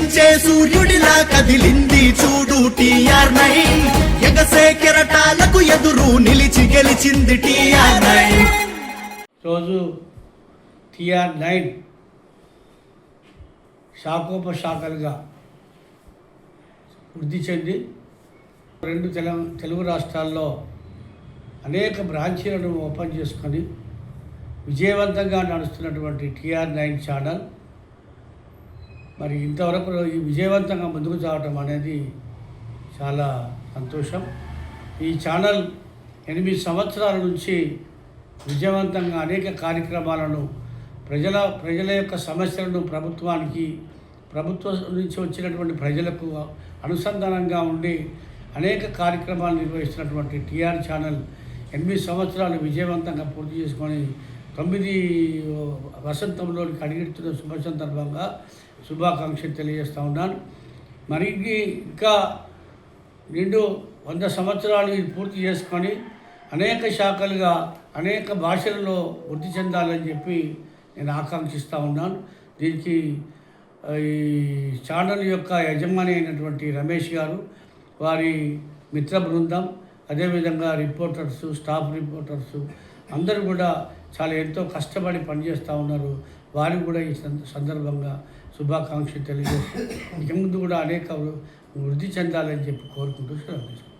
ఉదయించే సూర్యుడిలా కదిలింది చూడు టీఆర్ నైన్. ఎగసే కెరటాలకు ఎదురు నిలిచి గెలిచింది టీఆర్ నైన్. రోజు టిఆర్ నైన్ శాఖోపశాఖలుగా వృద్ధి చెంది రెండు తెల తెలుగు రాష్ట్రాల్లో అనేక బ్రాంచీలను ఓపెన్ చేసుకొని విజయవంతంగా నడుస్తున్నటువంటి టిఆర్ నైన్ ఛానల్ మరి ఇంతవరకు ఈ విజయవంతంగా ముందుకు సాగటం అనేది చాలా సంతోషం. ఈ ఛానల్ ఎనిమిది సంవత్సరాల నుంచి విజయవంతంగా అనేక కార్యక్రమాలను ప్రజల ప్రజల యొక్క సమస్యలను ప్రభుత్వానికి ప్రభుత్వం నుంచి వచ్చినటువంటి ప్రజలకు అనుసంధానంగా ఉండి అనేక కార్యక్రమాలు నిర్వహిస్తున్నటువంటి టీఆర్ ఛానల్ ఎనిమిది సంవత్సరాలు విజయవంతంగా పూర్తి చేసుకొని తొమ్మిది వసంతంలోనికి అడిగెడుతున్న శుభ సందర్భంగా శుభాకాంక్షలు తెలియజేస్తూ ఉన్నాను. మరి ఇంకా నిండు వంద సంవత్సరాలు ఇది పూర్తి చేసుకొని అనేక శాఖలుగా అనేక భాషలలో వృద్ధి చెందాలని చెప్పి నేను ఆకాంక్షిస్తూ ఉన్నాను. దీనికి ఈ ఛానల్ యొక్క యజమాని అయినటువంటి రమేష్ గారు వారి మిత్ర బృందం అదేవిధంగా రిపోర్టర్సు స్టాఫ్ రిపోర్టర్సు అందరూ కూడా చాలా ఎంతో కష్టపడి పనిచేస్తూ ఉన్నారు. వారికి కూడా ఈ సంద- సందర్భంగా శుభాకాంక్షలు తెలియజేస్తూ ఇక ముందు కూడా అనేక వృద్ధి చెందాలని చెప్పి కోరుకుంటూ సెలవు